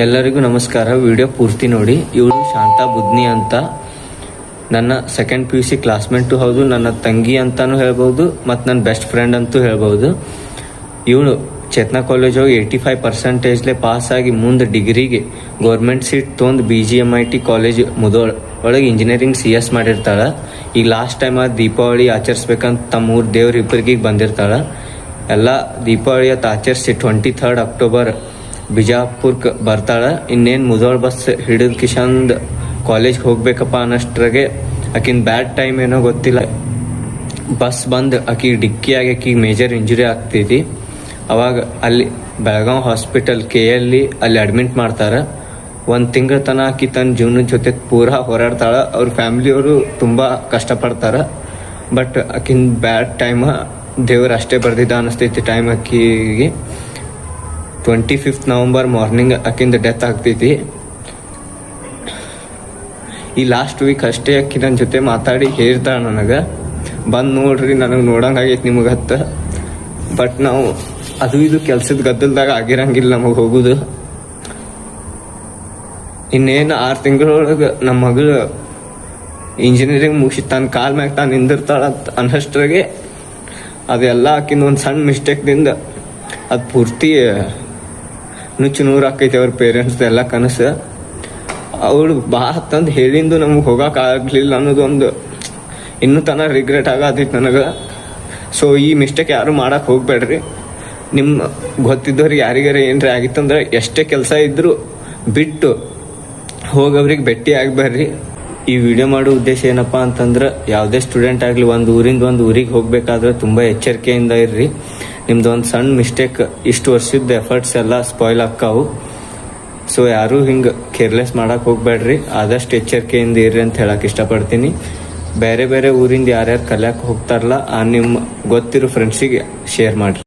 ಎಲ್ಲರಿಗೂ ನಮಸ್ಕಾರ. ವಿಡಿಯೋ ಪೂರ್ತಿ ನೋಡಿ. ಇವಳು ಶಾಂತಾ ಬುದ್ನಿ ಅಂತ. ನನ್ನ second P U C classmate ಹೌದು, ನನ್ನ ತಂಗಿ ಅಂತಾನು ಹೇಳ್ಬೋದು, ಮತ್ತು ನನ್ನ ಬೆಸ್ಟ್ ಫ್ರೆಂಡ್ ಅಂತೂ ಹೇಳ್ಬೋದು. ಇವಳು ಚೇತನಾ ಕಾಲೇಜ್ ಹೋಗಿ ಏಯ್ಟಿ ಫೈವ್ ಪರ್ಸೆಂಟೇಜ್ಲೆ ಆಗಿ ಮುಂದೆ ಡಿಗ್ರಿಗೆ government seat ತೊಂದು B G M I T college Mudhol ಒಳಗೆ ಇಂಜಿನಿಯರಿಂಗ್ ಸಿ ಎಸ್ ಮಾಡಿರ್ತಾಳೆ. ಈಗ ಲಾಸ್ಟ್ ಟೈಮ್ ಆ ದೀಪಾವಳಿ ಆಚರಿಸ್ಬೇಕಂತ ತಮ್ಮ ಊರು ದೇವ್ರ ಇಬ್ಬರಿಗೆ ಬಂದಿರ್ತಾಳೆ. ಎಲ್ಲ ದೀಪಾವಳಿ ಅತ್ ಆಚರಿಸಿ ಟ್ವೆಂಟಿ ಥರ್ಡ್ ಅಕ್ಟೋಬರ್ ಬಿಜಾಪುರ್ಕ್ಕೆ ಬರ್ತಾಳೆ, ಇನ್ನೇನು ಮುದೋಳ್ ಬಸ್ ಹಿಡಿದು ಕಿಶಂದ್ ಕಾಲೇಜ್ಗೆ ಹೋಗ್ಬೇಕಪ್ಪ ಅನ್ನಷ್ಟ್ರಾಗೆ ಆಕಿನ ಬ್ಯಾಡ್ ಟೈಮ್ ಏನೋ ಗೊತ್ತಿಲ್ಲ. ಬಸ್ ಬಂದು ಡಿಕ್ಕಿ ಡಿಕ್ಕಿಯಾಗಿ ಆಕಿಗೆ ಮೇಜರ್ ಇಂಜುರಿ ಆಗ್ತೈತಿ. ಅವಾಗ ಅಲ್ಲಿ ಬೆಳಗಾವಿ ಹಾಸ್ಪಿಟಲ್ ಕೆ ಅಲ್ಲಿ ಅಲ್ಲಿ ಅಡ್ಮಿಟ್ ಮಾಡ್ತಾರೆ. ಒಂದು ತಿಂಗಳ ತನಕ ಆಕಿ ತನ್ನ ಜೀವನದ ಜೊತೆ ಪೂರ ಹೋರಾಡ್ತಾಳೆ. ಅವ್ರ ಫ್ಯಾಮ್ಲಿಯವರು ತುಂಬ ಕಷ್ಟಪಡ್ತಾರೆ. ಬಟ್ ಆಕಿನ ಬ್ಯಾಡ್ ಟೈಮ್ ದೇವ್ರು ಅಷ್ಟೇ ಬರ್ದಿದ್ದ ಅನಿಸ್ತೈತಿ ಟೈಮ್ ಆಕಿಗೆ. ಟ್ವೆಂಟಿ ಫಿಫ್ತ್ ನವಂಬರ್ ಮಾರ್ನಿಂಗ್ ಆಕಿಂದ ಡೆತ್ ಆಗ್ತೈತಿ ಈ ಲಾಸ್ಟ್ ವೀಕ್ ಅಷ್ಟೇ ಅಕ್ಕಿ ನನ್ನ ಜೊತೆ ಮಾತಾಡಿ ಹೇಳ್ತಾಳೆ ನನಗೆ. ಬಂದು ನೋಡ್ರಿ, ನನಗೆ ನೋಡಂಗೆ ಆಗೈತೆ ನಿಮಗೆ ಹತ್ತ. ಬಟ್ ನಾವು ಅದು ಇದು ಕೆಲ್ಸದ ಗದ್ದಲ್ದಾಗ ಆಗಿರಂಗಿಲ್ಲ ನಮಗೆ ಹೋಗುದು. ಇನ್ನೇನು ಆರು ತಿಂಗಳೊಳಗೆ ನಮ್ಮ ಮಗಳು ಇಂಜಿನಿಯರಿಂಗ್ ಮುಗಿಸಿ ತನ್ನ ಕಾಲ್ ಮ್ಯಾಗ ತಾನು ನಿಂದಿರ್ತಾಳ ಅನ್ನಷ್ಟರಾಗೆ ಅದೆಲ್ಲ ಆಕಿನ ಒಂದು ಸಣ್ಣ ಮಿಸ್ಟೇಕ್ದಿಂದ ಅದು ಪೂರ್ತಿ ನುಚ್ಚು ನೂರು ಆಕೈತಿ ಅವ್ರ ಪೇರೆಂಟ್ಸ್ ಎಲ್ಲ ಕನಸು. ಅವಳು ಬಾ ತಂದು ಹೇಳಿಂದು ನಮ್ಗೆ ಆಗ್ಲಿಲ್ಲ ಆಗಲಿಲ್ಲ ಅನ್ನೋದೊಂದು ಇನ್ನೂ ತನ ರಿಗ್ರೆಟ್ ಆಗತ್ತಿತ್ತು ನನಗೆ. ಸೊ ಈ ಮಿಸ್ಟೇಕ್ ಯಾರು ಮಾಡೋಕೆ ಹೋಗ್ಬೇಡ್ರಿ. ನಿಮ್ಮ ಗೊತ್ತಿದ್ದವ್ರಿಗೆ ಯಾರಿಗಾರ ಏನ್ರಿ ಆಗಿತ್ತಂದ್ರೆ ಎಷ್ಟೇ ಕೆಲಸ ಇದ್ದರೂ ಬಿಟ್ಟು ಹೋಗವ್ರಿಗೆ ಭೇಟಿ ಆಗ್ಬೇಡ್ರಿ. ಈ ವಿಡಿಯೋ ಮಾಡೋ ಉದ್ದೇಶ ಏನಪ್ಪ ಅಂತಂದ್ರೆ, ಯಾವುದೇ ಸ್ಟೂಡೆಂಟ್ ಆಗಲಿ ಒಂದು ಊರಿಂದ ಒಂದು ಊರಿಗೆ ಹೋಗ್ಬೇಕಾದ್ರೆ ತುಂಬ ಎಚ್ಚರಿಕೆಯಿಂದ ಇರ್ರಿ. ನಿಮ್ದು ಒಂದು ಸಣ್ಣ ಮಿಸ್ಟೇಕ್ ಇಷ್ಟು ವರ್ಷದ ಎಫರ್ಟ್ಸ್ ಎಲ್ಲ ಸ್ಪಾಯ್ಲ್ ಆಕ್ಕಾವು ಸೊ ಯಾರು ಹಿಂಗೆ ಕೇರ್ಲೆಸ್ ಮಾಡೋಕೆ ಹೋಗ್ಬೇಡ್ರಿ ಆದಷ್ಟು ಎಚ್ಚರಿಕೆಯಿಂದ ಇರ್ರಿ ಅಂತ ಹೇಳಕ್ಕೆ ಇಷ್ಟಪಡ್ತೀನಿ. ಬೇರೆ ಬೇರೆ ಊರಿಂದ ಯಾರ್ಯಾರು ಕಲಿಯಕ್ಕೆ ಹೋಗ್ತಾರಲ್ಲ, ಆ ನಿಮ್ಮ ಗೊತ್ತಿರೋ ಫ್ರೆಂಡ್ಸಿಗೆ ಶೇರ್ ಮಾಡಿರಿ.